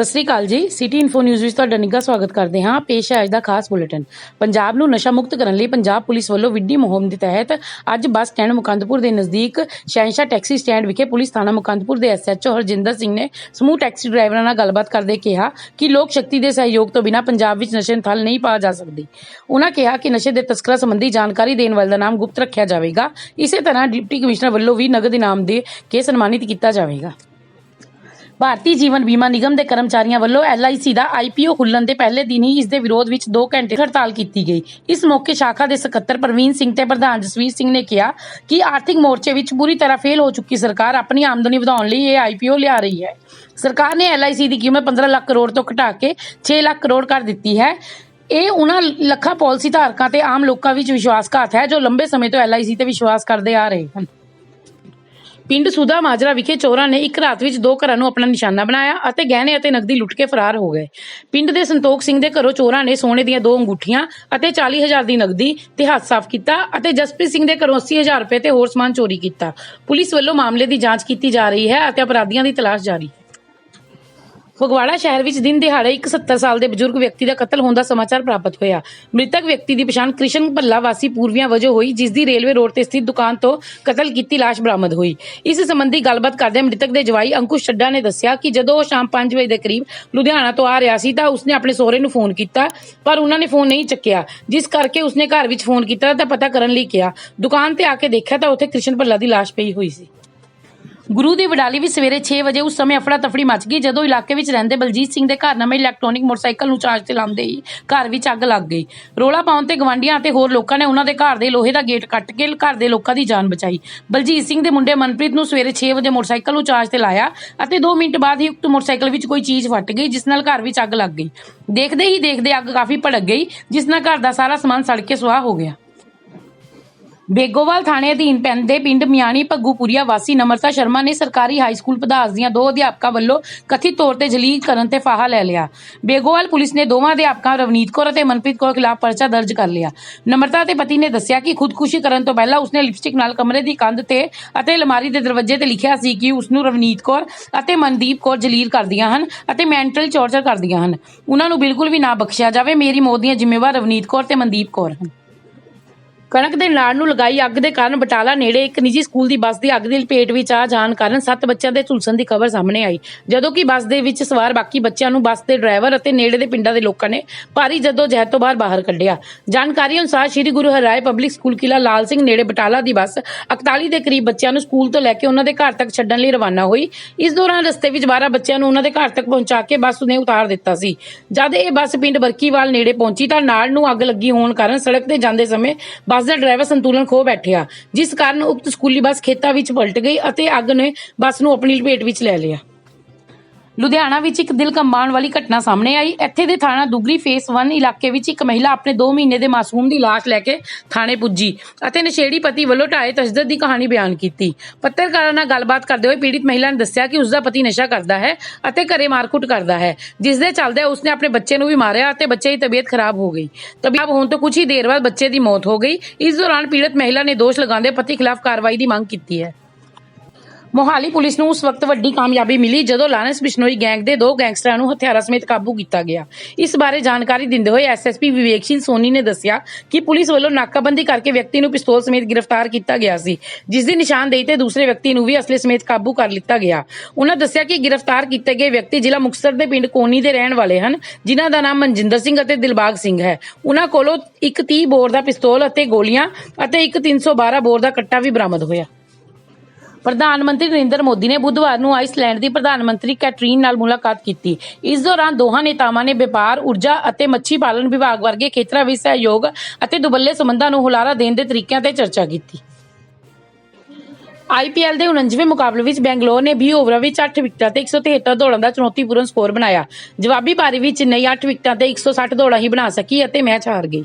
ਸਤਿ ਸ੍ਰੀ ਅਕਾਲ ਜੀ। City info news ਵਿੱਚ ਤੁਹਾਡਾ ਨਿੱਘਾ ਸਵਾਗਤ ਕਰਦੇ ਹਾਂ। ਪੇਸ਼ ਹੈ ਅੱਜ ਦਾ ਖਾਸ ਬੁਲੇਟਿਨ। ਪੰਜਾਬ ਨੂੰ ਨਸ਼ਾ ਮੁਕਤ ਕਰਨ ਲਈ ਪੰਜਾਬ ਪੁਲਿਸ ਵੱਲੋਂ ਵਿੱਢੀ ਮੁਹਿੰਮ ਦੇ ਤਹਿਤ ਅੱਜ ਬੱਸ ਸਟੈਂਡ ਮੁਕੰਦਪੁਰ ਦੇ ਨਜ਼ਦੀਕ ਸ਼ਹਿਨਸ਼ਾਹ ਟੈਕਸੀ ਸਟੈਂਡ ਵਿਖੇ ਪੁਲਿਸ ਥਾਣਾ ਮੁਕੰਦਪੁਰ ਦੇ ਐਸਐਚਓ ਹਰਜਿੰਦਰ ਸਿੰਘ ਨੇ ਸਮੂਹ ਟੈਕਸੀ ਡਰਾਈਵਰਾਂ ਨਾਲ ਗੱਲਬਾਤ ਕਰਦੇ ਕਿਹਾ ਕਿ ਲੋਕ ਸ਼ਕਤੀ ਦੇ ਸਹਿਯੋਗ ਤੋਂ ਬਿਨਾਂ ਪੰਜਾਬ ਵਿੱਚ ਨਸ਼ੇ ਨੂੰ ਠੱਲ ਨਹੀਂ ਪਾ ਜਾ ਸਕਦੀ। ਉਹਨਾਂ ਕਿਹਾ ਕਿ ਨਸ਼ੇ ਦੇ ਤਸਕਰਾਂ ਸੰਬੰਧੀ ਜਾਣਕਾਰੀ ਦੇਣ ਵਾਲੇ ਦਾ ਨਾਮ ਗੁਪਤ ਰੱਖਿਆ ਜਾਵੇਗਾ। ਇਸੇ ਤਰ੍ਹਾਂ ਡਿਪਟੀ ਕਮਿਸ਼ਨਰ ਵੱਲੋਂ ਵੀ ਨਗਦ ਇਨਾਮ ਦੇ ਕੇ ਸਨਮਾਨਿਤ ਕੀਤਾ ਜਾਵੇਗਾ। ਭਾਰਤੀ ਜੀਵਨ ਬੀਮਾ ਨਿਗਮ ਦੇ ਕਰਮਚਾਰੀਆਂ ਵੱਲੋਂ LIC ਦਾ IPO ਖੁੱਲਣ ਦੇ ਪਹਿਲੇ ਦਿਨ ਹੀ ਇਸ ਦੇ ਵਿਰੋਧ ਵਿੱਚ 2 ਘੰਟੇ ਹੜਤਾਲ ਕੀਤੀ ਗਈ। ਇਸ ਮੌਕੇ ਸ਼ਾਖਾ ਦੇ ਸਕੱਤਰ ਪ੍ਰਵੀਨ ਸਿੰਘ ਤੇ ਪ੍ਰਧਾਨ ਜਸਵੀਰ ਸਿੰਘ ਨੇ ਕਿਹਾ ਕਿ ਆਰਥਿਕ ਮੋਰਚੇ ਵਿੱਚ ਪੂਰੀ ਤਰ੍ਹਾਂ ਫੇਲ ਹੋ ਚੁੱਕੀ ਸਰਕਾਰ ਆਪਣੀ ਆਮਦਨੀ ਵਧਾਉਣ ਲਈ ਇਹ IPO ਲਿਆ ਰਹੀ ਹੈ। ਸਰਕਾਰ ਨੇ LIC ਦੀ ਕੀਮਤ 15 ਲੱਖ ਕਰੋੜ ਤੋਂ ਘਟਾ ਕੇ 6 ਲੱਖ ਕਰੋੜ ਕਰ ਦਿੱਤੀ ਹੈ। ਇਹ ਉਹਨਾਂ ਲੱਖਾਂ ਪਾਲਿਸੀ ਧਾਰਕਾਂ ਤੇ ਆਮ ਲੋਕਾਂ ਵਿੱਚ ਵਿਸ਼ਵਾਸਘਾਤ ਹੈ ਜੋ ਲੰਬੇ ਸਮੇਂ ਤੋਂ LIC ਤੇ ਵਿਸ਼ਵਾਸ ਕਰਦੇ ਆ ਰਹੇ ਹਨ। ਪਿੰਡ ਸੁਦਾ ਮਾਜਰਾ ਵਿਖੇ ਚੋਰਾਂ ਨੇ ਇੱਕ ਰਾਤ ਵਿੱਚ ਦੋ ਘਰਾਂ ਨੂੰ ਆਪਣਾ ਨਿਸ਼ਾਨਾ ਬਣਾਇਆ ਅਤੇ ਗਹਿਣੇ ਅਤੇ ਨਕਦੀ ਲੁੱਟ ਕੇ ਫਰਾਰ ਹੋ ਗਏ। ਪਿੰਡ ਦੇ ਸੰਤੋਖ ਸਿੰਘ ਦੇ ਘਰੋਂ ਚੋਰਾਂ ਨੇ ਸੋਨੇ ਦੀਆਂ ਦੋ ਅੰਗੂਠੀਆਂ ਅਤੇ 40000 ਦੀ ਨਕਦੀ ਤੇ ਹੱਥ ਸਾਫ਼ ਕੀਤਾ ਅਤੇ ਜਸਪ੍ਰੀਤ ਸਿੰਘ ਦੇ ਘਰੋਂ 80000 ਰੁਪਏ ਤੇ ਹੋਰ ਸਮਾਨ ਚੋਰੀ ਕੀਤਾ। ਪੁਲਿਸ ਵੱਲੋਂ ਮਾਮਲੇ ਦੀ ਜਾਂਚ ਕੀਤੀ ਜਾ ਰਹੀ ਹੈ ਅਤੇ ਅਪਰਾਧੀਆਂ ਦੀ ਤਲਾਸ਼ ਜਾਰੀ। ਫਗਵਾੜਾ ਸ਼ਹਿਰ ਵਿੱਚ ਦਿਨ ਦਿਹਾੜੇ ਇੱਕ 70 ਸਾਲ ਦੇ ਬਜ਼ੁਰਗ ਵਿਅਕਤੀ ਦਾ ਕਤਲ ਹੋਣ ਦਾ ਸਮਾਚਾਰ ਪ੍ਰਾਪਤ ਹੋਇਆ। ਮ੍ਰਿਤਕ ਵਿਅਕਤੀ ਦੀ ਪਛਾਣ ਕ੍ਰਿਸ਼ਨ ਭੱਲਾ ਵਾਸੀ ਪੂਰਵੀਆਂ ਵਜੋਂ ਹੋਈ, ਜਿਸ ਦੀ ਰੇਲਵੇ ਰੋਡ ਤੇ ਸਥਿਤ ਦੁਕਾਨ ਤੋਂ ਕਤਲ ਕੀਤੀ ਲਾਸ਼ ਬਰਾਮਦ ਹੋਈ। ਇਸ ਸੰਬੰਧੀ ਗੱਲਬਾਤ ਕਰਦੇ ਮ੍ਰਿਤਕ ਦੇ ਜਵਾਈ ਅੰਕੁਸ਼ ਛੱਡਾ ਨੇ ਦੱਸਿਆ ਕਿ ਜਦੋਂ ਉਹ ਸ਼ਾਮ 5 ਵਜੇ ਦੇ ਕਰੀਬ ਲੁਧਿਆਣਾ ਤੋਂ ਆ ਰਿਹਾ ਸੀ ਤਾਂ ਉਸਨੇ ਆਪਣੇ ਸਹੁਰੇ ਨੂੰ ਫੋਨ ਕੀਤਾ, ਪਰ ਉਹਨਾਂ ਨੇ ਫੋਨ ਨਹੀਂ ਚੱਕਿਆ। ਜਿਸ ਕਰਕੇ ਉਸਨੇ ਘਰ ਵਿੱਚ ਫੋਨ ਕੀਤਾ ਤਾਂ ਪਤਾ ਕਰਨ ਲਈ ਕਿਹਾ। ਦੁਕਾਨ ਤੇ ਆ ਕੇ ਦੇਖਿਆ ਤਾਂ ਉੱਥੇ ਕ੍ਰਿਸ਼ਨ ਭੱਲਾ ਦੀ ਲਾਸ਼ ਪਈ ਹੋਈ ਸੀ। ਗੁਰੂ ਦੀ ਵਡਾਲੀ ਵੀ ਸਵੇਰੇ 6 ਵਜੇ ਉਸ ਸਮੇਂ ਅਫੜਾ ਤਫੜੀ ਮਚ ਗਈ, ਜਦੋਂ ਇਲਾਕੇ ਵਿੱਚ ਰਹਿੰਦੇ ਬਲਜੀਤ ਸਿੰਘ ਦੇ ਘਰ ਨਵੇਂ ਇਲੈਕਟ੍ਰੋਨਿਕ ਮੋਟਰਸਾਈਕਲ ਨੂੰ ਚਾਰਜ ਤੇ ਲਾਉਂਦੇ ਹੀ ਘਰ ਵਿੱਚ ਅੱਗ ਲੱਗ ਗਈ। ਰੋਲਾ ਪਾਉਣ ਤੇ ਗਵਾਂਢੀਆਂ ਅਤੇ ਹੋਰ ਲੋਕਾਂ ਨੇ ਉਹਨਾਂ ਦੇ ਘਰ ਦੇ ਲੋਹੇ ਦਾ ਗੇਟ ਕੱਟ ਕੇ ਘਰ ਦੇ ਲੋਕਾਂ ਦੀ ਜਾਨ ਬਚਾਈ। ਬਲਜੀਤ ਸਿੰਘ ਦੇ ਮੁੰਡੇ ਮਨਪ੍ਰੀਤ ਨੂੰ ਸਵੇਰੇ 6 ਵਜੇ ਮੋਟਰਸਾਈਕਲ ਨੂੰ ਚਾਰਜ ਤੇ ਲਾਇਆ ਅਤੇ 2 ਮਿੰਟ ਬਾਅਦ ਹੀ ਉਕਤ ਮੋਟਰਸਾਈਕਲ ਵਿੱਚ ਕੋਈ ਚੀਜ਼ ਫਟ ਗਈ, ਜਿਸ ਨਾਲ ਘਰ ਵਿੱਚ ਅੱਗ ਲੱਗ ਗਈ। ਦੇਖਦੇ ਹੀ ਦੇਖਦੇ ਅੱਗ ਕਾਫੀ ਭੜਕ ਗਈ, ਜਿਸ ਨਾਲ ਘਰ ਦਾ ਸਾਰਾ ਸਮਾਨ ਸੜ ਕੇ ਸੁਆਹ ਹੋ ਗਿਆ। ਬੇਗੋਵਾਲ ਥਾਣੇ ਅਧੀਨ ਪੈਂਦੇ ਪਿੰਡ ਮਿਆਣੀ ਭੱਗੂਪੁਰੀਆ ਵਾਸੀ ਨਮਰਤਾ ਸ਼ਰਮਾ ਨੇ ਸਰਕਾਰੀ ਹਾਈ ਸਕੂਲ ਪਧਾਸ ਦੀਆਂ ਦੋ ਅਧਿਆਪਕਾਂ ਵੱਲੋਂ ਕਥਿਤ ਤੌਰ ਤੇ ਜਲੀਲ ਕਰਨ ਤੇ ਫਾਹਾ ਲੈ ਲਿਆ। ਬੇਗੋਵਾਲ ਪੁਲਿਸ ਨੇ ਦੋਵਾਂ ਅਧਿਆਪਕਾਂ, ਰਵਨੀਤ ਕੌਰ ਅਤੇ ਮਨਪ੍ਰੀਤ ਕੌਰ ਖਿਲਾਫ ਪਰਚਾ ਦਰਜ ਕਰ ਲਿਆ। ਨਮਰਤਾ ਦੇ ਪਤੀ ਨੇ ਦੱਸਿਆ ਕਿ ਖੁਦਕੁਸ਼ੀ ਕਰਨ ਤੋਂ ਪਹਿਲਾਂ ਉਸਨੇ ਲਿਪਸਟਿਕ ਨਾਲ ਕਮਰੇ ਦੀ ਕੰਧ ਤੇ ਅਤੇ ਅਲਮਾਰੀ ਦੇ ਦਰਵਾਜ਼ੇ ਤੇ ਲਿਖਿਆ ਸੀ ਕਿ ਉਸ ਨੂੰ ਰਵਨੀਤ ਕੌਰ ਅਤੇ ਮਨਦੀਪ ਕੌਰ ਜਲੀਲ ਕਰਦੀਆਂ ਹਨ ਅਤੇ ਮੈਂਟਲ ਟੌਰਚਰ ਕਰਦੀਆਂ ਹਨ। ਉਹਨਾਂ ਨੂੰ ਬਿਲਕੁਲ ਵੀ ਨਾ ਬਖਸ਼ਿਆ ਜਾਵੇ। ਮੇਰੀ ਮੌਤ ਦੀਆਂ ਜ਼ਿੰਮੇਵਾਰ ਰਵਨੀਤ ਕੌਰ ਤੇ ਮਨਦੀਪ ਕੌਰ ਹਨ। ਕਣਕ ਦੇ ਨਾੜ ਨੂੰ ਲਗਾਈ ਅੱਗ ਦੇ ਕਾਰਨ ਬਟਾਲਾ ਨੇੜੇ ਇੱਕ ਨਿੱਜੀ ਸਕੂਲ ਦੀ ਬੱਸ ਦੀ ਅੱਗ ਦੀ ਲਪੇਟ ਵਿੱਚ ਆ ਜਾਣ ਕਾਰਨ 7 ਬੱਚਿਆਂ ਦੇ ਝੁਲਸਣ ਦੀ ਖਬਰ ਸਾਹਮਣੇ ਆਈ। ਜਦੋਂ ਕਿ ਬੱਸ ਦੇ ਵਿੱਚ ਸਵਾਰ ਬਾਕੀ ਬੱਚਿਆਂ ਨੂੰ ਬੱਸ ਦੇ ਡਰਾਈਵਰ ਅਤੇ ਨੇੜੇ ਦੇ ਪਿੰਡਾਂ ਦੇ ਲੋਕਾਂ ਨੇ ਭਾਰੀ ਜਦੋਂ ਤੋਂ ਬਾਹਰ ਬਾਹਰ ਕੱਢਿਆ। ਜਾਣਕਾਰੀ ਅਨੁਸਾਰ ਸ੍ਰੀ ਗੁਰੂ ਹਰਿਰਾਏ ਪਬਲਿਕ ਸਕੂਲ ਕਿਲਾ ਲਾਲ ਸਿੰਘ ਨੇੜੇ ਬਟਾਲਾ ਦੀ ਬੱਸ 41 ਦੇ ਕਰੀਬ ਬੱਚਿਆਂ ਨੂੰ ਸਕੂਲ ਤੋਂ ਲੈ ਕੇ ਉਹਨਾਂ ਦੇ ਘਰ ਤੱਕ ਛੱਡਣ ਲਈ ਰਵਾਨਾ ਹੋਈ। ਇਸ ਦੌਰਾਨ ਰਸਤੇ ਵਿੱਚ 12 ਬੱਚਿਆਂ ਨੂੰ ਉਹਨਾਂ ਦੇ ਘਰ ਤੱਕ ਪਹੁੰਚਾ ਕੇ ਬੱਸ ਨੇ ਉਤਾਰ ਦਿੱਤਾ ਸੀ। ਜਦ ਇਹ ਬੱਸ ਪਿੰਡ ਬਰਕੀਵਾਲ ਨੇੜੇ ਪਹੁੰਚੀ ਤਾਂ ਨਾੜ ਨੂੰ ਅੱਗ ਲੱਗੀ ਹੋਣ ਕਾਰਨ ਸੜਕ ਤੇ ਜਾਂਦੇ ਸਮੇਂ ਬੱਸ ਦਾ ਡਰਾਈਵਰ ਸੰਤੁਲਨ ਖੋ ਬੈਠਿਆ। ਜਿਸ ਕਾਰਨ ਉਕਤ ਸਕੂਲੀ ਬੱਸ ਖੇਤਾਂ ਵਿੱਚ ਪਲਟ ਗਈ ਅਤੇ ਅੱਗ ਨੇ ਬੱਸ ਨੂੰ ਆਪਣੀ ਲਪੇਟ ਵਿੱਚ ਲੈ ਲਿਆ। ਲੁਧਿਆਣਾ ਵਿੱਚ ਇੱਕ ਦਿਲ ਕੰਬਾਉਣ ਵਾਲੀ ਘਟਨਾ ਸਾਹਮਣੇ ਆਈ। ਇੱਥੇ ਦੇ ਥਾਣਾ ਦੁਗਰੀ ਫੇਸ 1 ਇਲਾਕੇ ਵਿੱਚ ਇੱਕ ਮਹਿਲਾ ਆਪਣੇ 2 ਮਹੀਨੇ ਦੇ ਮਾਸੂਮ ਦੀ ਲਾਸ਼ ਲੈ ਕੇ ਥਾਣੇ ਪੁੱਜੀ ਅਤੇ ਨਸ਼ੇੜੀ ਪਤੀ ਵੱਲੋਂ ਢਾਏ ਤਸ਼ੱਦਦ ਦੀ ਕਹਾਣੀ ਬਿਆਨ ਕੀਤੀ। ਪੱਤਰਕਾਰਾਂ ਨਾਲ ਗੱਲਬਾਤ ਕਰਦੇ ਹੋਏ ਪੀੜਿਤ ਮਹਿਲਾ ਨੇ ਦੱਸਿਆ ਕਿ ਉਸ ਦਾ ਪਤੀ ਨਸ਼ਾ ਕਰਦਾ ਹੈ ਅਤੇ ਘਰੇ ਮਾਰਕੁੱਟ ਕਰਦਾ ਹੈ। ਜਿਸ ਦੇ ਚੱਲਦੇ ਉਸਨੇ ਆਪਣੇ ਬੱਚੇ ਨੂੰ ਵੀ ਮਾਰਿਆ ਅਤੇ ਬੱਚੇ ਦੀ ਤਬੀਅਤ ਖਰਾਬ ਹੋ ਗਈ। ਤਬੀਅਤ ਹੋਣ ਤੋਂ ਕੁਝ ਹੀ ਦੇਰ ਬਾਅਦ ਬੱਚੇ ਦੀ ਮੌਤ ਹੋ ਗਈ। ਇਸ ਦੌਰਾਨ ਪੀੜਤ ਮਹਿਲਾ ਨੇ ਦੋਸ਼ ਲਗਾਉਂਦੇ ਪਤੀ ਖਿਲਾਫ ਕਾਰਵਾਈ ਦੀ ਮੰਗ ਕੀਤੀ ਹੈ। ਮੋਹਾਲੀ ਪੁਲਿਸ ਨੂੰ ਉਸ ਵਕਤ ਵੱਡੀ ਕਾਮਯਾਬੀ ਮਿਲੀ ਜਦੋਂ ਲਾਰੈਂਸ ਬਿਸ਼ਨੋਈ ਗੈਂਗ ਦੇ ਦੋ ਗੈਂਗਸਟਰਾਂ ਨੂੰ ਹਥਿਆਰਾਂ ਸਮੇਤ ਕਾਬੂ ਕੀਤਾ ਗਿਆ। ਇਸ ਬਾਰੇ ਜਾਣਕਾਰੀ ਦਿੰਦੇ ਹੋਏ ਐਸਐਸਪੀ ਵਿਵੇਕ ਸਿੰਘ ਸੋਨੀ ਨੇ ਦੱਸਿਆ ਕਿ ਪੁਲਿਸ ਵੱਲੋਂ ਨਾਕਾਬੰਦੀ ਕਰਕੇ ਵਿਅਕਤੀ ਨੂੰ ਪਿਸਤੌਲ ਸਮੇਤ ਗ੍ਰਿਫਤਾਰ ਕੀਤਾ ਗਿਆ ਸੀ, ਜਿਸ ਦੀ ਨਿਸ਼ਾਨਦੇਹੀ ਤੇ ਦੂਸਰੇ ਵਿਅਕਤੀ ਨੂੰ ਵੀ ਅਸਲੇ ਸਮੇਤ ਕਾਬੂ ਕਰ ਲਿੱਤਾ ਗਿਆ। ਉਹਨਾਂ ਦੱਸਿਆ ਕਿ ਗ੍ਰਿਫਤਾਰ ਕੀਤੇ ਗਏ ਵਿਅਕਤੀ ਜ਼ਿਲ੍ਹਾ ਮੁਕਤਸਰ ਦੇ ਪਿੰਡ ਕੋਨੀ ਦੇ ਰਹਿਣ ਵਾਲੇ ਹਨ, ਜਿਨ੍ਹਾਂ ਦਾ ਨਾਮ ਮਨਜਿੰਦਰ ਸਿੰਘ ਅਤੇ ਦਿਲਬਾਗ ਸਿੰਘ ਹੈ। ਉਹਨਾਂ ਕੋਲੋਂ ਇੱਕ 30 ਬੋਰ ਦਾ ਪਿਸਤੌਲ ਅਤੇ ਗੋਲੀਆਂ ਅਤੇ ਇੱਕ 312 ਬੋਰ ਦਾ ਕੱਟਾ ਵੀ ਬਰਾਮਦ ਹੋਇਆ। ਪ੍ਰਧਾਨ ਮੰਤਰੀ ਨਰਿੰਦਰ ਮੋਦੀ ਨੇ ਬੁੱਧਵਾਰ ਨੂੰ ਆਈਸਲੈਂਡ ਦੀ ਪ੍ਰਧਾਨ ਮੰਤਰੀ ਕੈਟਰੀਨ ਨਾਲ ਮੁਲਾਕਾਤ ਕੀਤੀ। ਇਸ ਦੌਰਾਨ ਦੋਹਾਂ ਨੇਤਾਵਾਂ ਨੇ ਵਪਾਰ, ਊਰਜਾ ਅਤੇ ਮੱਛੀ ਪਾਲਣ ਵਿਭਾਗ ਵਰਗੇ ਖੇਤਰਾਂ ਵਿੱਚ ਸਹਿਯੋਗ ਅਤੇ ਦੁਬੱਲੇ ਸੰਬੰਧਾਂ ਨੂੰ ਹੁਲਾਰਾ ਦੇਣ ਦੇ ਤਰੀਕਿਆਂ ਤੇ ਚਰਚਾ ਕੀਤੀ। ਆਈਪੀਐਲ ਦੇ 49ਵੇਂ ਮੁਕਾਬਲੇ ਵਿੱਚ ਬੈਂਗਲੌਰ ਨੇ 20 ਓਵਰਾਂ ਵਿੱਚ 8 ਵਿਕਟਾਂ ਤੇ 173 ਦੌੜਾਂ ਦਾ ਚੁਣੌਤੀਪੂਰਨ ਸਕੋਰ ਬਣਾਇਆ। ਜਵਾਬੀ ਪਾਰੀ ਵਿੱਚ ਚੇਨਈ 8 ਵਿਕਟਾਂ ਤੇ 160 ਦੌੜਾਂ ਹੀ ਬਣਾ ਸਕੀ ਅਤੇ ਮੈਚ ਹਾਰ ਗਈ।